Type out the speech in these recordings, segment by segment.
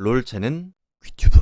롤체는 귀튜브.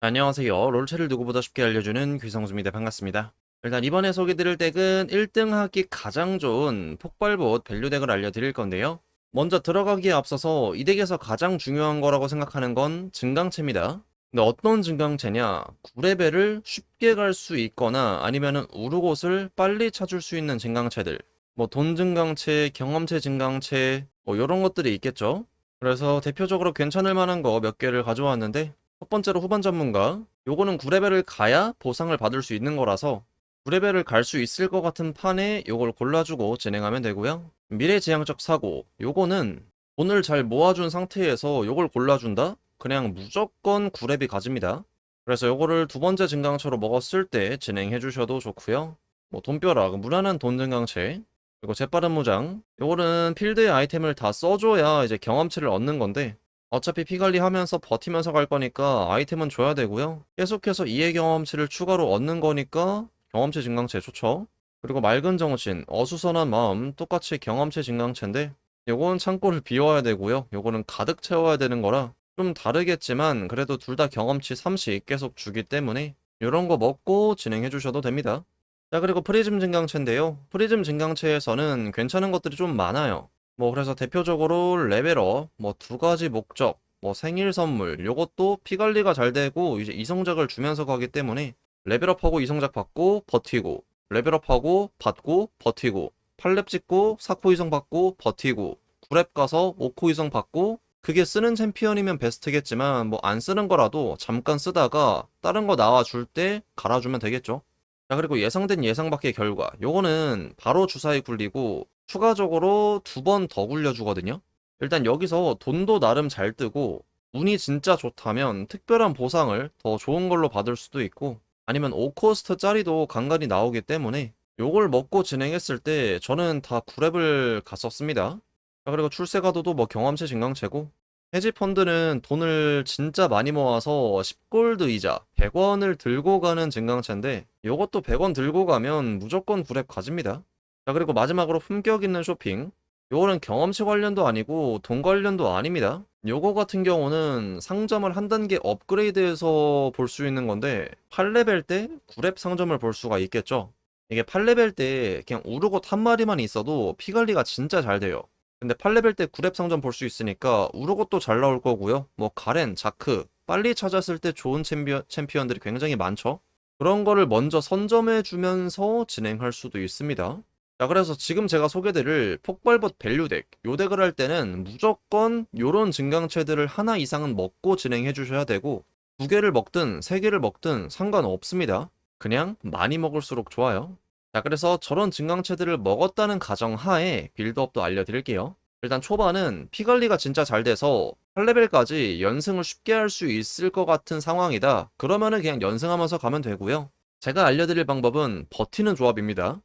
안녕하세요. 롤체를 누구보다 쉽게 알려주는 귀성수입니다. 반갑습니다. 일단 이번에 소개드릴 덱은 1등 하기 가장 좋은 폭발봇 밸류 덱을 알려드릴 건데요. 먼저 들어가기에 앞서서 이 덱에서 가장 중요한 거라고 생각하는 건 증강체입니다. 근데 어떤 증강체냐? 9레벨을 쉽게 갈 수 있거나 아니면은 우르곳을 빨리 찾을 수 있는 증강체들. 뭐 돈 증강체, 경험체 증강체 뭐 이런 것들이 있겠죠 그래서 대표적으로 괜찮을 만한 거 몇 개를 가져왔는데 첫 번째로 후반 전문가 요거는 9레벨을 가야 보상을 받을 수 있는 거라서 9레벨을 갈 수 있을 것 같은 판에 요걸 골라주고 진행하면 되고요. 미래지향적 사고 요거는 돈을 잘 모아준 상태에서 요걸 골라준다? 그냥 무조건 9렙이 가집니다. 그래서 요거를 두 번째 증강체로 먹었을 때 진행해 주셔도 좋고요. 뭐 돈벼락 무난한 돈 증강체 그리고 재빠른 무장. 요거는 필드의 아이템을 다 써줘야 이제 경험치를 얻는 건데 어차피 피 관리하면서 버티면서 갈 거니까 아이템은 줘야 되고요. 계속해서 이해 경험치를 추가로 얻는 거니까 경험치 증강체 좋죠. 그리고 맑은 정신, 어수선한 마음 똑같이 경험치 증강체인데 요건 창고를 비워야 되고요. 요거는 가득 채워야 되는 거라 좀 다르겠지만 그래도 둘 다 경험치 30 계속 주기 때문에 요런 거 먹고 진행해 주셔도 됩니다. 자, 그리고 프리즘 증강체인데요. 프리즘 증강체에서는 괜찮은 것들이 좀 많아요. 뭐, 그래서 대표적으로 레벨업, 뭐, 두 가지 목적, 뭐, 생일 선물, 요것도 피 관리가 잘 되고, 이제 이성작을 주면서 가기 때문에, 레벨업하고 이성작 받고, 버티고, 레벨업하고, 받고, 버티고, 8렙 찍고, 4코 이성 받고, 버티고, 9렙 가서 5코 이성 받고, 그게 쓰는 챔피언이면 베스트겠지만, 뭐, 안 쓰는 거라도 잠깐 쓰다가, 다른 거 나와줄 때 갈아주면 되겠죠. 자, 그리고 예상된 예상 밖의 결과. 요거는 바로 주사위 굴리고 추가적으로 두 번 더 굴려주거든요. 일단 여기서 돈도 나름 잘 뜨고 운이 진짜 좋다면 특별한 보상을 더 좋은 걸로 받을 수도 있고 아니면 5코스트 짜리도 간간히 나오기 때문에 요걸 먹고 진행했을 때 저는 다 9렙을 갔었습니다. 자, 그리고 출세가도도 뭐 경험치 증강체고 헤지 펀드는 돈을 진짜 많이 모아서 10골드 이자 100원을 들고 가는 증강체인데 이것도 100원 들고 가면 무조건 9렙 가집니다. 자 그리고 마지막으로 품격 있는 쇼핑 요거는 경험치 관련도 아니고 돈 관련도 아닙니다. 요거 같은 경우는 상점을 한 단계 업그레이드해서 볼 수 있는 건데 8레벨 때 9렙 상점을 볼 수가 있겠죠. 이게 8레벨 때 그냥 우르곳 한 마리만 있어도 피 관리가 진짜 잘 돼요. 근데 8레벨 때 9렙 상점 볼 수 있으니까 우르곳도 잘 나올 거고요. 뭐 가렌, 자크 빨리 찾았을 때 좋은 챔피언, 챔피언들이 굉장히 많죠. 그런 거를 먼저 선점해 주면서 진행할 수도 있습니다. 자, 그래서 지금 제가 소개드릴 폭발봇 밸류 덱, 요 덱을 할 때는 무조건 요런 증강체들을 하나 이상은 먹고 진행해 주셔야 되고 두 개를 먹든 세 개를 먹든 상관없습니다. 그냥 많이 먹을수록 좋아요. 자, 그래서 저런 증강체들을 먹었다는 가정 하에 빌드업도 알려드릴게요. 일단 초반은 피 관리가 진짜 잘 돼서 8레벨까지 연승을 쉽게 할 수 있을 것 같은 상황이다. 그러면은 그냥 연승하면서 가면 되고요. 제가 알려드릴 방법은 버티는 조합입니다.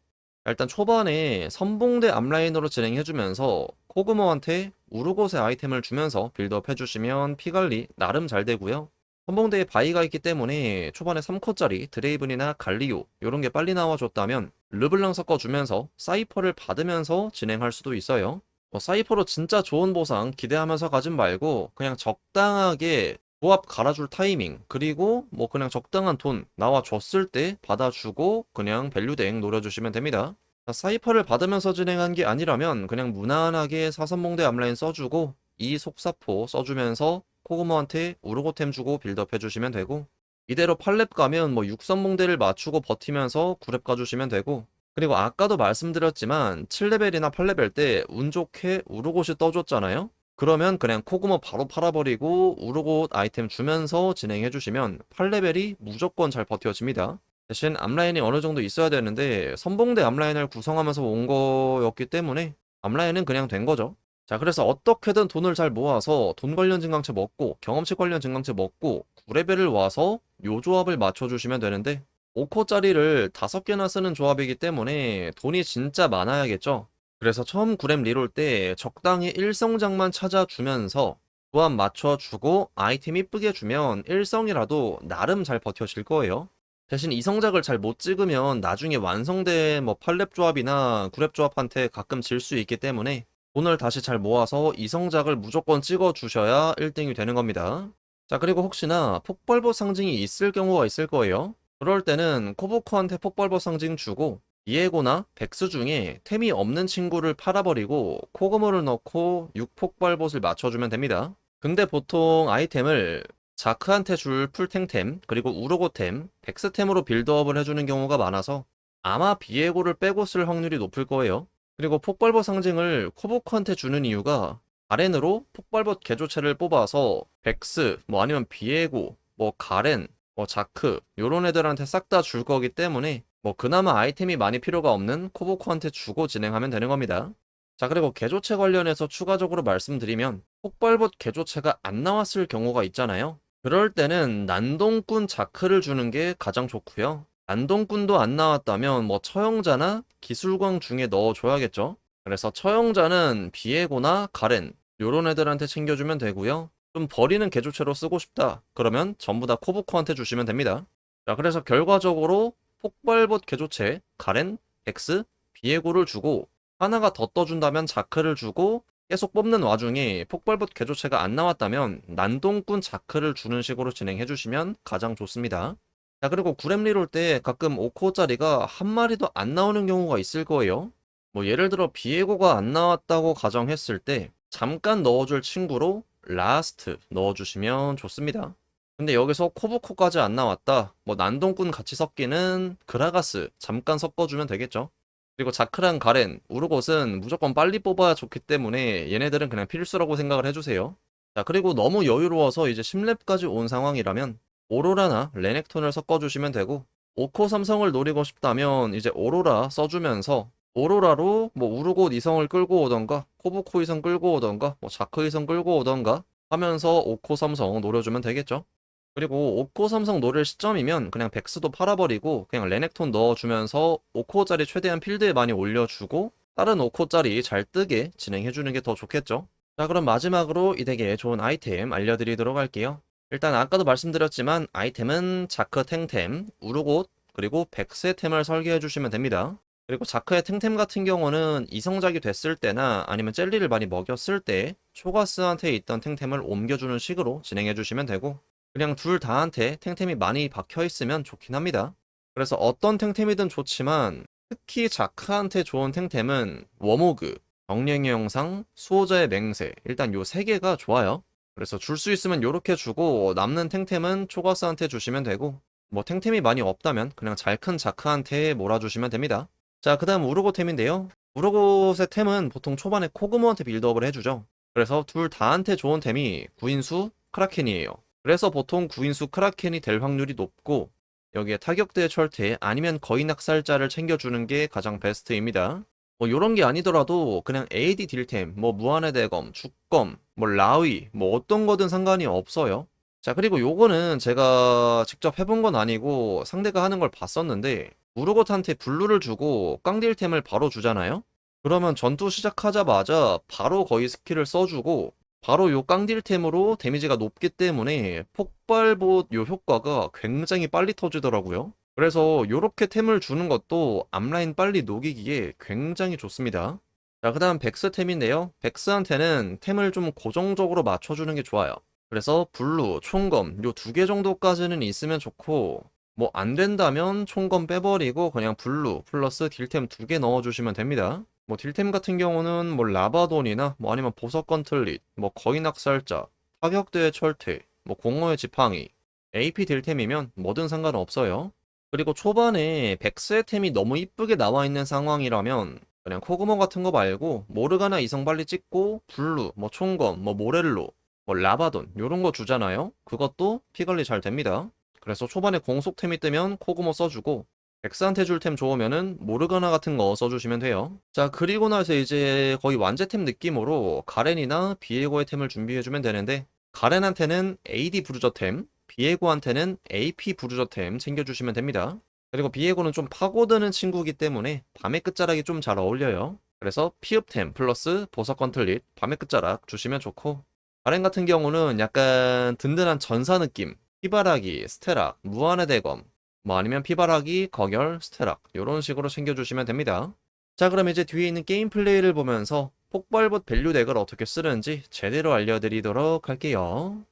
일단 초반에 선봉대 앞라인으로 진행해주면서 코그모한테 우르곳의 아이템을 주면서 빌드업 해주시면 피 관리 나름 잘 되고요. 선봉대에 바이가 있기 때문에 초반에 3코짜리 드레이븐이나 갈리오 이런 게 빨리 나와줬다면 르블랑 섞어주면서 사이퍼를 받으면서 진행할 수도 있어요. 뭐 사이퍼로 진짜 좋은 보상 기대하면서 가진 말고 그냥 적당하게 조합 갈아줄 타이밍 그리고 뭐 그냥 적당한 돈 나와줬을 때 받아주고 그냥 밸류 대행 노려주시면 됩니다. 자, 사이퍼를 받으면서 진행한 게 아니라면 그냥 무난하게 사선봉대 앞라인 써주고 이 속사포 써주면서 코그모한테 우르고템 주고 빌드업 해주시면 되고 이대로 8렙 가면 뭐 6선봉대를 맞추고 버티면서 9렙 가주시면 되고 그리고 아까도 말씀드렸지만 7레벨이나 8레벨 때 운 좋게 우르곳이 떠줬잖아요? 그러면 그냥 코그모 바로 팔아버리고 우르곳 아이템 주면서 진행해주시면 8레벨이 무조건 잘 버텨집니다. 대신 앞라인이 어느 정도 있어야 되는데 선봉대 앞라인을 구성하면서 온 거였기 때문에 앞라인은 그냥 된 거죠 자, 그래서 어떻게든 돈을 잘 모아서 돈 관련 증강체 먹고 경험치 관련 증강체 먹고 9레벨을 와서 요 조합을 맞춰주시면 되는데 5코짜리를 5개나 쓰는 조합이기 때문에 돈이 진짜 많아야겠죠. 그래서 처음 9렙 리롤 때 적당히 일성장만 찾아주면서 조합 맞춰주고 아이템 이쁘게 주면 일성이라도 나름 잘 버텨질 거예요. 대신 이성작을 잘 못 찍으면 나중에 완성된 뭐 8렙 조합이나 9렙 조합한테 가끔 질 수 있기 때문에 돈을 다시 잘 모아서 이성작을 무조건 찍어 주셔야 1등이 되는 겁니다. 자, 그리고 혹시나 폭발보 상징이 있을 경우가 있을 거예요. 그럴 때는 코보코한테 폭발보 상징 주고 이에고나 백스 중에 템이 없는 친구를 팔아버리고 코그모를 넣고 6폭발봇을 맞춰주면 됩니다. 근데 보통 아이템을 자크한테 줄 풀탱템, 그리고 우르고템, 백스템으로 빌드업을 해주는 경우가 많아서 아마 비에고를 빼고 쓸 확률이 높을 거예요. 그리고 폭발봇 상징을 코보코한테 주는 이유가 가렌으로 폭발봇 개조체를 뽑아서 백스, 뭐 아니면 비에고, 뭐 가렌, 뭐 자크 요런 애들한테 싹 다 줄 거기 때문에 뭐 그나마 아이템이 많이 필요가 없는 코보코한테 주고 진행하면 되는 겁니다. 자 그리고 개조체 관련해서 추가적으로 말씀드리면 폭발봇 개조체가 안 나왔을 경우가 있잖아요. 그럴 때는 난동꾼 자크를 주는 게 가장 좋고요. 난동꾼도 안 나왔다면 뭐 처형자나 기술광 중에 넣어줘야겠죠. 그래서 처형자는 비에고나 가렌 요런 애들한테 챙겨주면 되고요. 좀 버리는 개조체로 쓰고 싶다. 그러면 전부 다 코보코한테 주시면 됩니다. 자, 그래서 결과적으로 폭발봇 개조체, 가렌, 엑스, 비에고를 주고 하나가 더 떠준다면 자크를 주고 계속 뽑는 와중에 폭발봇 개조체가 안 나왔다면 난동꾼 자크를 주는 식으로 진행해 주시면 가장 좋습니다. 자, 그리고 구렘리롤 때 가끔 5코짜리가 한 마리도 안 나오는 경우가 있을 거예요. 뭐 예를 들어 비에고가 안 나왔다고 가정했을 때 잠깐 넣어줄 친구로 라스트 넣어주시면 좋습니다. 근데 여기서 코브코까지 안 나왔다. 뭐 난동꾼 같이 섞이는 그라가스 잠깐 섞어주면 되겠죠. 그리고 자크랑 가렌, 우르곳은 무조건 빨리 뽑아야 좋기 때문에 얘네들은 그냥 필수라고 생각을 해주세요. 자, 그리고 너무 여유로워서 이제 10렙까지 온 상황이라면 오로라나 레넥톤을 섞어주시면 되고 5코 삼성을 노리고 싶다면 이제 오로라 써주면서 오로라로 뭐 우르곳 이성을 끌고 오던가 코브코 이성 끌고 오던가 뭐 자크 이성 끌고 오던가 하면서 5코 삼성 노려주면 되겠죠. 그리고 5코 삼성 노릴 시점이면 그냥 백스도 팔아버리고 그냥 레넥톤 넣어주면서 5코짜리 최대한 필드에 많이 올려주고 다른 5코짜리 잘 뜨게 진행해주는 게 더 좋겠죠. 자 그럼 마지막으로 이 덱의 좋은 아이템 알려드리도록 할게요. 일단 아까도 말씀드렸지만 아이템은 자크 탱템, 우르곳, 그리고 백스의 템을 설계해 주시면 됩니다. 그리고 자크의 탱템 같은 경우는 이성작이 됐을 때나 아니면 젤리를 많이 먹였을 때 초가스한테 있던 탱템을 옮겨주는 식으로 진행해 주시면 되고 그냥 둘 다한테 탱템이 많이 박혀 있으면 좋긴 합니다. 그래서 어떤 탱템이든 좋지만 특히 자크한테 좋은 탱템은 워모그, 정령의 영상, 수호자의 맹세 일단 요 세 개가 좋아요. 그래서 줄 수 있으면 요렇게 주고 남는 탱템은 초가스한테 주시면 되고 뭐 탱템이 많이 없다면 그냥 잘 큰 자크한테 몰아주시면 됩니다. 자, 그 다음 우르고 템인데요. 우르고의 템은 보통 초반에 코그모한테 빌드업을 해주죠. 그래서 둘 다한테 좋은 템이 구인수, 크라켄이에요. 그래서 보통 구인수 크라켄이 될 확률이 높고 여기에 타격대의 철퇴 아니면 거인 낙살자를 챙겨주는 게 가장 베스트입니다. 뭐 요런 게 아니더라도 그냥 AD 딜템, 뭐 무한의 대검, 죽검, 뭐 라위, 뭐 어떤 거든 상관이 없어요. 자, 그리고 요거는 제가 직접 해본 건 아니고 상대가 하는 걸 봤었는데 우르고트한테 블루를 주고 깡딜템을 바로 주잖아요? 그러면 전투 시작하자마자 바로 거의 스킬을 써주고 바로 요 깡딜템으로 데미지가 높기 때문에 폭발봇 요 효과가 굉장히 빨리 터지더라고요. 그래서 요렇게 템을 주는 것도 앞라인 빨리 녹이기에 굉장히 좋습니다. 자, 그 다음 백스 템인데요. 백스한테는 템을 좀 고정적으로 맞춰주는 게 좋아요. 그래서 블루, 총검 요 두 개 정도까지는 있으면 좋고 뭐 안 된다면 총검 빼버리고 그냥 블루 플러스 딜템 두 개 넣어주시면 됩니다. 뭐 딜템 같은 경우는 뭐 라바돈이나 뭐 아니면 보석 건틀릿, 뭐 거인 학살자, 타격대의 철퇴, 뭐 공허의 지팡이, AP 딜템이면 뭐든 상관없어요. 그리고 초반에 백스의 템이 너무 이쁘게 나와 있는 상황이라면 그냥 코그모 같은 거 말고 모르가나 이성 빨리 찍고 블루, 뭐 총검, 뭐 모렐로, 뭐 라바돈 요런 거 주잖아요. 그것도 피 관리 잘 됩니다. 그래서 초반에 공속템이 뜨면 코그모 써주고 백스한테 줄 템 좋으면은 모르가나 같은 거 써주시면 돼요. 자 그리고 나서 이제 거의 완제템 느낌으로 가렌이나 비에고의 템을 준비해주면 되는데 가렌한테는 AD 부르저템, 비에고한테는 AP 부르저템 챙겨주시면 됩니다. 그리고 비에고는 좀 파고드는 친구이기 때문에 밤의 끝자락이 좀 잘 어울려요. 그래서 피읍템 플러스 보석 건틀릿 밤의 끝자락 주시면 좋고 가렌 같은 경우는 약간 든든한 전사 느낌 피바라기, 스테락, 무한의 대검 뭐 아니면 피바라기, 거결, 스테락 이런 식으로 챙겨주시면 됩니다. 자 그럼 이제 뒤에 있는 게임 플레이를 보면서 폭발봇 밸류 덱을 어떻게 쓰는지 제대로 알려드리도록 할게요.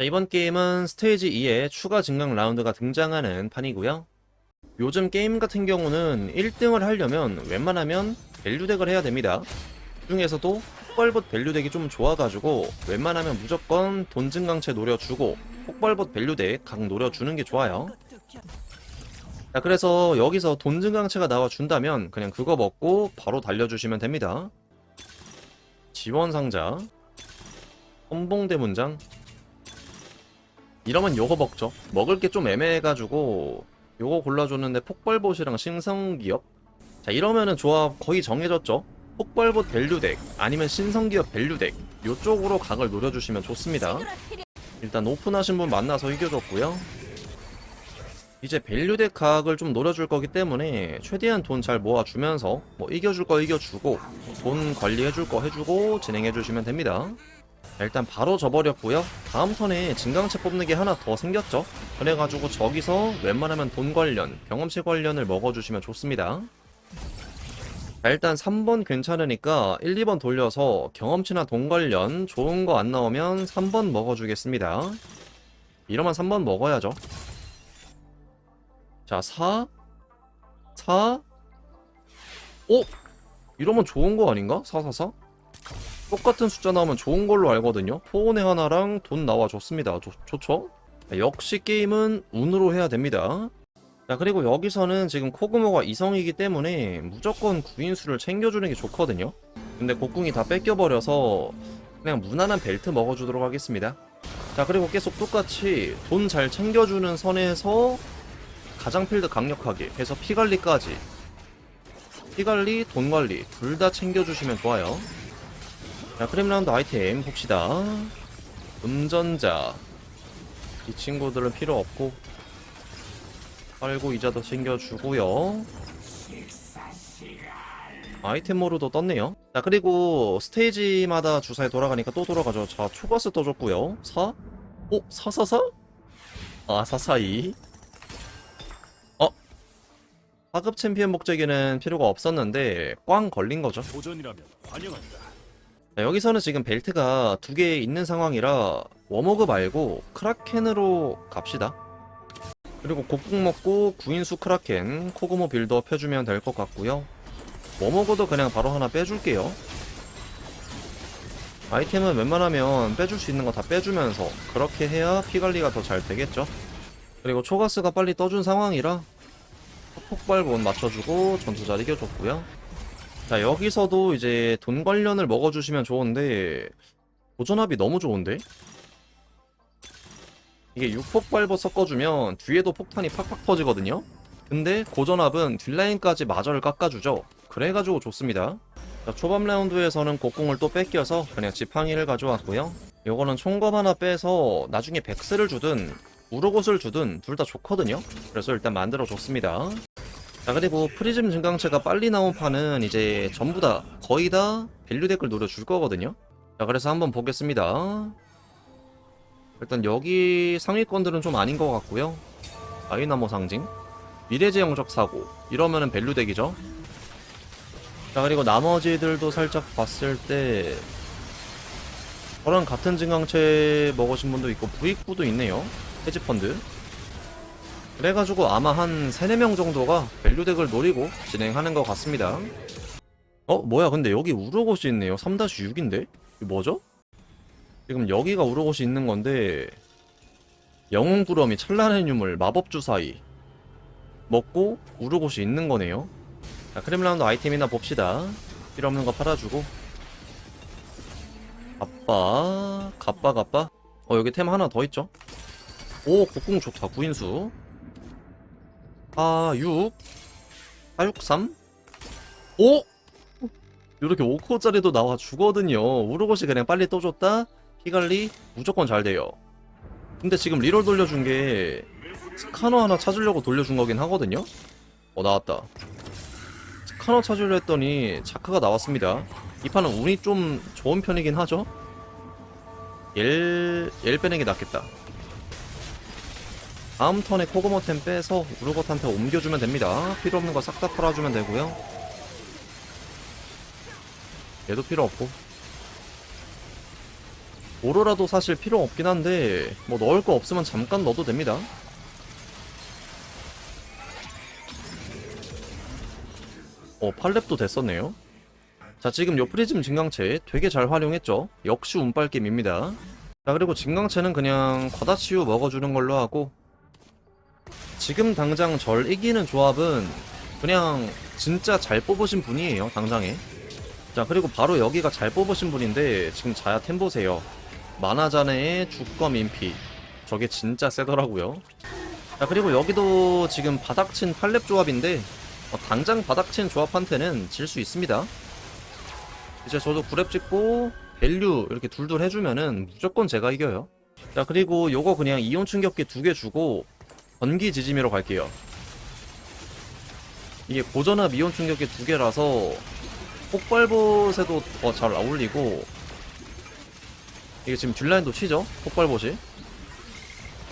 자, 이번 게임은 스테이지 2에 추가 증강 라운드가 등장하는 판이고요. 요즘 게임 같은 경우는 1등을 하려면 웬만하면 밸류 덱을 해야 됩니다. 그 중에서도 폭발봇 밸류 덱이 좀 좋아가지고 웬만하면 무조건 돈 증강체 노려주고 폭발봇 밸류 덱 각 노려주는 게 좋아요. 자, 그래서 여기서 돈 증강체가 나와준다면 그냥 그거 먹고 바로 달려주시면 됩니다. 지원 상자, 선봉대 문장. 이러면 요거 먹죠. 먹을 게 좀 애매해가지고 요거 골라줬는데 폭발봇이랑 신성기업. 자, 이러면은 조합 거의 정해졌죠. 폭발봇 밸류덱 아니면 신성기업 밸류덱 요쪽으로 각을 노려주시면 좋습니다. 일단 오픈하신 분 만나서 이겨줬고요. 이제 밸류덱 각을 좀 노려줄 거기 때문에 최대한 돈 잘 모아주면서 뭐 이겨줄 거 이겨주고 돈 관리해줄 거 해주고 진행해주시면 됩니다. 자, 일단 바로 져버렸고요. 다음 턴에 진강체 뽑는 게 하나 더 생겼죠. 그래가지고 저기서 웬만하면 돈 관련, 경험치 관련을 먹어주시면 좋습니다. 자, 일단 3번 괜찮으니까 1, 2번 돌려서 경험치나 돈 관련 좋은 거 안 나오면 3번 먹어주겠습니다. 이러면 3번 먹어야죠. 자, 4, 4, 오! 이러면 좋은 거 아닌가? 4, 4, 4? 똑같은 숫자 나오면 좋은 걸로 알거든요. 포온의 하나랑 돈 나와줬습니다. 좋, 좋죠? 자, 역시 게임은 운으로 해야 됩니다. 자, 그리고 여기서는 지금 코그모가 이성이기 때문에 무조건 구인수를 챙겨주는 게 좋거든요. 근데 곡궁이 다 뺏겨버려서 그냥 무난한 벨트 먹어주도록 하겠습니다. 자, 그리고 계속 똑같이 돈 잘 챙겨주는 선에서 가장 필드 강력하게 해서 피관리까지 피관리, 돈 관리 둘 다 챙겨주시면 좋아요. 자, 크림 라운드 아이템 봅시다. 음전자 이 친구들은 필요 없고 빨고 이자도 챙겨주고요. 아이템으로도 떴네요. 자 그리고 스테이지마다 주사에 돌아가니까 또 돌아가죠. 자 초가스 떠줬고요. 4? 오? 444? 아 442. 어? 4급 챔피언 목재기는 필요가 없었는데 꽝 걸린 거죠. 도전이라면 환영한다. 자, 여기서는 지금 벨트가 두 개 있는 상황이라 워머그 말고 크라켄으로 갑시다. 그리고 곡궁 먹고 구인수 크라켄, 코그모 빌드업 해주면 될 것 같고요. 워머그도 그냥 바로 하나 빼줄게요. 아이템은 웬만하면 빼줄 수 있는 거 다 빼주면서 그렇게 해야 피 관리가 더 잘 되겠죠. 그리고 초가스가 빨리 떠준 상황이라 폭발본 맞춰주고 전투 잘 이겨줬고요. 자 여기서도 이제 돈 관련을 먹어주시면 좋은데 도전합이 너무 좋은데? 이게 6폭발버 섞어주면 뒤에도 폭탄이 팍팍 터지거든요? 근데 고전압은 뒷라인까지 마저를 깎아주죠. 그래가지고 좋습니다. 자 초반 라운드에서는 곡궁을 또 뺏겨서 그냥 지팡이를 가져왔고요. 요거는 총검 하나 빼서 나중에 백스를 주든 우르곳을 주든 둘 다 좋거든요? 그래서 일단 만들어 줬습니다 자 그리고 프리즘 증강체가 빨리 나온 판은 이제 전부 다 거의 다 밸류 덱을 노려줄 거거든요. 자 그래서 한번 보겠습니다. 일단 여기 상위권들은 좀 아닌 것 같고요. 아이나모 상징 미래제 영적 사고 이러면은 밸류 덱이죠. 자 그리고 나머지들도 살짝 봤을 때 저랑 같은 증강체 먹으신 분도 있고 부익부도 있네요. 헤지펀드 그래가지고 아마 한 3, 4명 정도가 밸류덱을 노리고 진행하는 것 같습니다. 어? 뭐야 근데 여기 우르곳이 있네요. 3-6인데? 이게 뭐죠? 지금 여기가 우르곳이 있는 건데 영웅구름이 찬란한 유물 마법주사위 먹고 우르곳이 있는 거네요. 자 크림라운드 아이템이나 봅시다. 필요 없는 거 팔아주고 갑바 갑바 갑바 어 여기 템 하나 더 있죠? 오 곡궁 좋다 구인수 4, 6, 4, 6, 3, 5! 이렇게 5코짜리도 나와 주거든요. 우르곳이 그냥 빨리 떠줬다? 피관리 무조건 잘 돼요. 근데 지금 리롤 돌려준 게 스카너 하나 찾으려고 돌려준 거긴 하거든요? 어, 나왔다. 스카너 찾으려 했더니 자크가 나왔습니다. 이 판은 운이 좀 좋은 편이긴 하죠? 엘, 엘 빼는 게 낫겠다. 다음 턴에 코그모템 빼서 우르곳한테 옮겨주면 됩니다. 필요 없는 거 싹 다 팔아주면 되고요. 얘도 필요 없고. 오로라도 사실 필요 없긴 한데 뭐 넣을 거 없으면 잠깐 넣어도 됩니다. 어 팔렙도 됐었네요. 자 지금 요 프리즘 증강체 되게 잘 활용했죠? 역시 운빨 게임입니다. 자 그리고 증강체는 그냥 과다치유 먹어주는 걸로 하고 지금 당장 절 이기는 조합은 그냥 진짜 잘 뽑으신 분이에요 당장에. 자 그리고 바로 여기가 잘 뽑으신 분인데 지금 자야 템 보세요. 만화자네의 주검 인피. 저게 진짜 세더라고요. 자 그리고 여기도 지금 바닥친 팔렙 조합인데 어, 당장 바닥친 조합한테는 질 수 있습니다. 이제 저도 구랩 찍고 밸류 이렇게 둘둘 해주면은 무조건 제가 이겨요. 자 그리고 요거 그냥 이온 충격기 두 개 주고 전기 지짐이로 갈게요. 이게 고전압 이온 충격기 두 개라서 폭발봇에도 더 잘 어울리고 이게 지금 뒷라인도 치죠? 폭발봇이?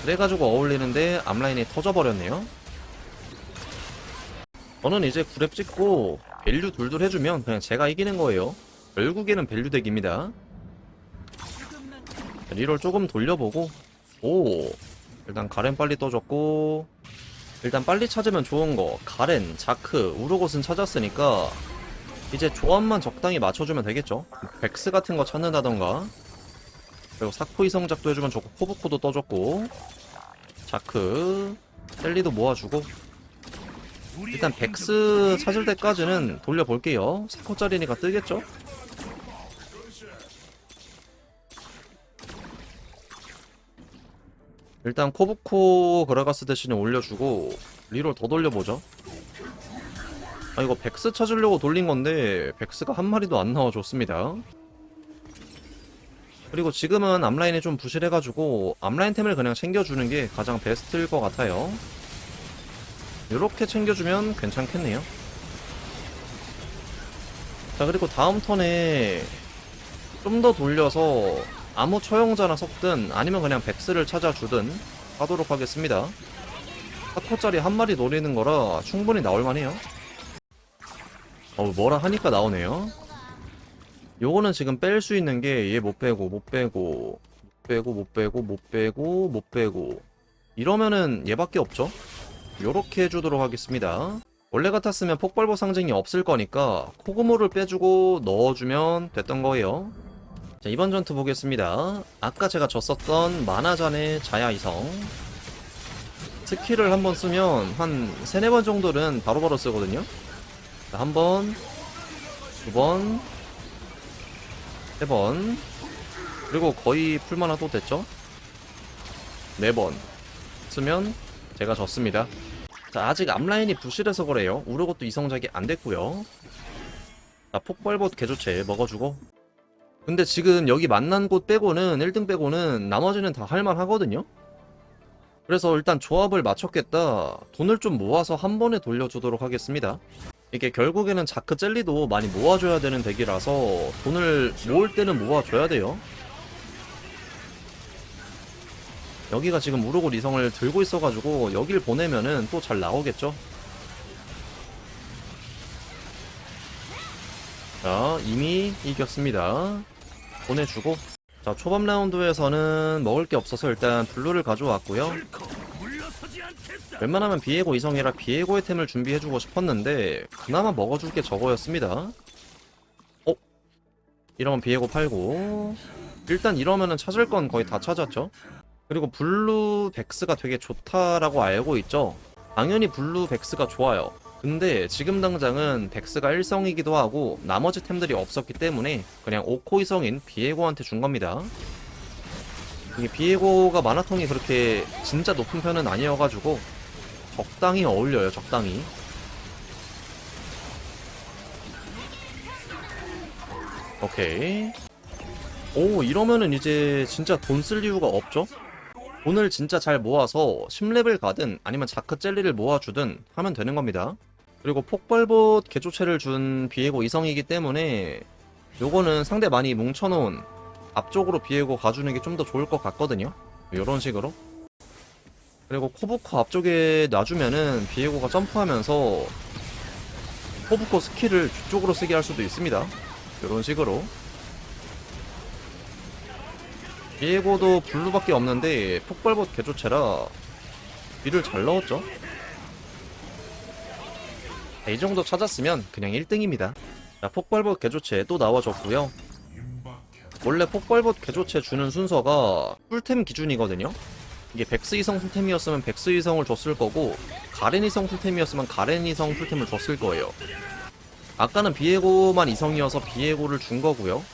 그래가지고 어울리는데 앞라인이 터져버렸네요. 저는 이제 구랩 찍고 밸류 둘둘 해주면 그냥 제가 이기는 거예요. 결국에는 밸류 덱입니다. 리롤 조금 돌려보고 오 일단 가렌 빨리 떠줬고 일단 빨리 찾으면 좋은 거. 가렌, 자크, 우르곳은 찾았으니까 이제 조합만 적당히 맞춰주면 되겠죠? 백스 같은 거 찾는다던가. 그리고 사코 이 성작도 해주면 좋고 코브코도 떠줬고 자크 셀리도 모아주고. 일단 백스 찾을 때까지는 돌려볼게요. 사코짜리니까 뜨겠죠 일단 코브코 그라가스 대신에 올려주고 리롤 더 돌려보죠. 아 이거 백스 찾으려고 돌린 건데 백스가 한 마리도 안 나와 줬습니다. 그리고 지금은 앞라인이 좀 부실해가지고 앞라인 템을 그냥 챙겨주는 게 가장 베스트일 것 같아요. 이렇게 챙겨주면 괜찮겠네요. 자 그리고 다음 턴에 좀 더 돌려서 아무 처형자나 섞든 아니면 그냥 백스를 찾아주든 하도록 하겠습니다. 4코짜리 한 마리 노리는 거라 충분히 나올만해요. 어 뭐라 하니까 나오네요. 요거는 지금 뺄 수 있는 게 얘 못 빼고 못 빼고 못 빼고 못 빼고 못 빼고 못 빼고. 이러면은 얘밖에 없죠? 요렇게 해주도록 하겠습니다. 원래 같았으면 폭발보 상징이 없을 거니까 코그모를 빼주고 넣어주면 됐던 거예요 자 이번 전투 보겠습니다 아까 제가 졌었던 만화잔의 자야 이성 스킬을 한번 쓰면 한 세네 번 정도는 바로바로 쓰거든요 자, 한 번, 두 번, 세 번, 그리고 거의 풀만화도 됐죠? 네 번 쓰면 제가 졌습니다. 자, 아직 앞라인이 부실해서 그래요. 우르고도 이성작이 안 됐고요. 자, 폭발봇 개조체 먹어주고. 근데 지금 여기 만난 곳 빼고는 1등 빼고는 나머지는 다 할만하거든요. 그래서 일단 조합을 맞췄겠다. 돈을 좀 모아서 한 번에 돌려주도록 하겠습니다. 이게 결국에는 자크 젤리도 많이 모아줘야 되는 덱이라서 돈을 모을 때는 모아줘야 돼요. 여기가 지금 우르골 이성을 들고 있어가지고 여길 보내면은 또 잘 나오겠죠. 자, 이미 이겼습니다. 보내주고. 자, 초반 라운드에서는 먹을 게 없어서 일단 블루를 가져왔고요. 웬만하면 비에고 이성이라 비에고의 템을 준비해주고 싶었는데 그나마 먹어줄 게 저거였습니다. 어? 이러면 비에고 팔고 일단 이러면은 찾을 건 거의 다 찾았죠. 그리고 블루 백스가 되게 좋다라고 알고 있죠. 당연히 블루 백스가 좋아요. 근데 지금 당장은 백스가 1성이기도 하고 나머지 템들이 없었기 때문에 그냥 5코 이성인 비에고한테 준 겁니다. 이게 비에고가 마나통이 그렇게 진짜 높은 편은 아니어가지고 적당히 어울려요 적당히. 오케이. 오 이러면은 이제 진짜 돈 쓸 이유가 없죠? 돈을 진짜 잘 모아서 10레벨 가든 아니면 자크 젤리를 모아주든 하면 되는 겁니다 그리고 폭발봇 개조체를 준 비에고 이성이기 때문에 요거는 상대 많이 뭉쳐놓은 앞쪽으로 비에고 가주는 게 좀 더 좋을 것 같거든요. 요런 식으로. 그리고 코브코 앞쪽에 놔주면은 비에고가 점프하면서 코브코 스킬을 뒤쪽으로 쓰게 할 수도 있습니다. 이런 식으로. 비에고도 블루밖에 없는데 폭발봇 개조체라 딜을 잘 넣었죠 자, 이 정도 찾았으면 그냥 1등입니다. 자 폭발봇 개조체 또 나와줬고요. 원래 폭발봇 개조체 주는 순서가 풀템 기준이거든요. 이게 백스 이성 풀템이었으면 백스 이성을 줬을 거고 가렌 이성 풀템이었으면 가렌 이성 풀템을 줬을 거예요. 아까는 비에고만 이성이어서 비에고를 준 거고요.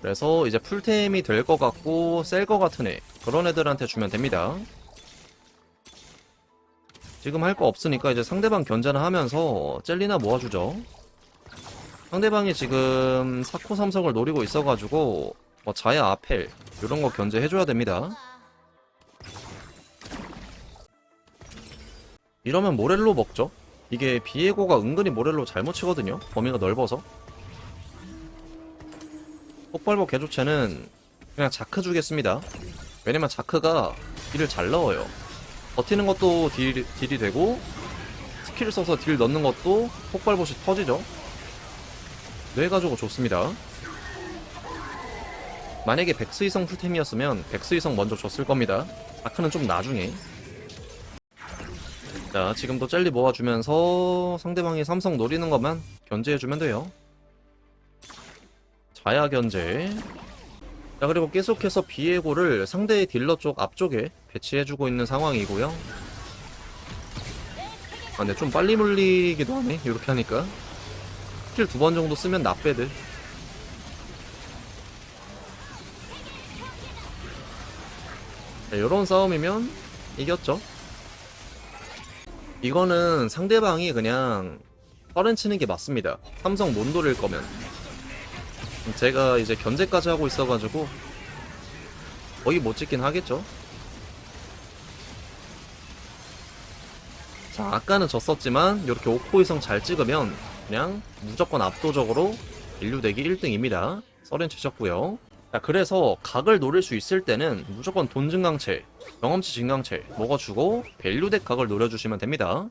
그래서 이제 풀템이 될 것 같고 셀 것 같은 애 그런 애들한테 주면 됩니다 지금 할 거 없으니까 이제 상대방 견제를 하면서 젤리나 모아주죠. 상대방이 지금 사코 삼성을 노리고 있어가지고 뭐 자야 아펠 이런 거 견제해줘야 됩니다. 이러면 모렐로 먹죠. 이게 비에고가 은근히 모렐로 잘못 치거든요. 범위가 넓어서. 폭발복 개조체는 그냥 자크 주겠습니다. 왜냐면 자크가 딜을 잘 넣어요. 버티는 것도 딜, 딜이 되고 스킬을 써서 딜 넣는 것도 폭발봇이 터지죠. 뇌가지고 좋습니다. 만약에 백스이성 풀템이었으면 백스이성 먼저 줬을 겁니다. 자크는 좀 나중에. 자, 지금도 젤리 모아주면서 상대방이 삼성 노리는 것만 견제해주면 돼요. 자야 견제. 자 그리고 계속해서 비에고를 상대의 딜러 쪽 앞쪽에 배치해주고 있는 상황이고요. 아 근데 좀 빨리 물리기도 하네 이렇게 하니까 스킬 두 번 정도 쓰면 나빼들 자, 이런 싸움이면 이겼죠. 이거는 상대방이 그냥 서렌 치는 게 맞습니다. 삼성 못 노릴 거면 제가 이제 견제까지 하고 있어가지고 거의 못 찍긴 하겠죠. 자, 아까는 졌었지만 이렇게 5코 이상 잘 찍으면 그냥 무조건 압도적으로 인류 대기 1등입니다. 서렌 치셨고요. 자, 그래서 각을 노릴 수 있을 때는 무조건 돈 증강체, 경험치 증강체 먹어주고 밸류덱 각을 노려주시면 됩니다.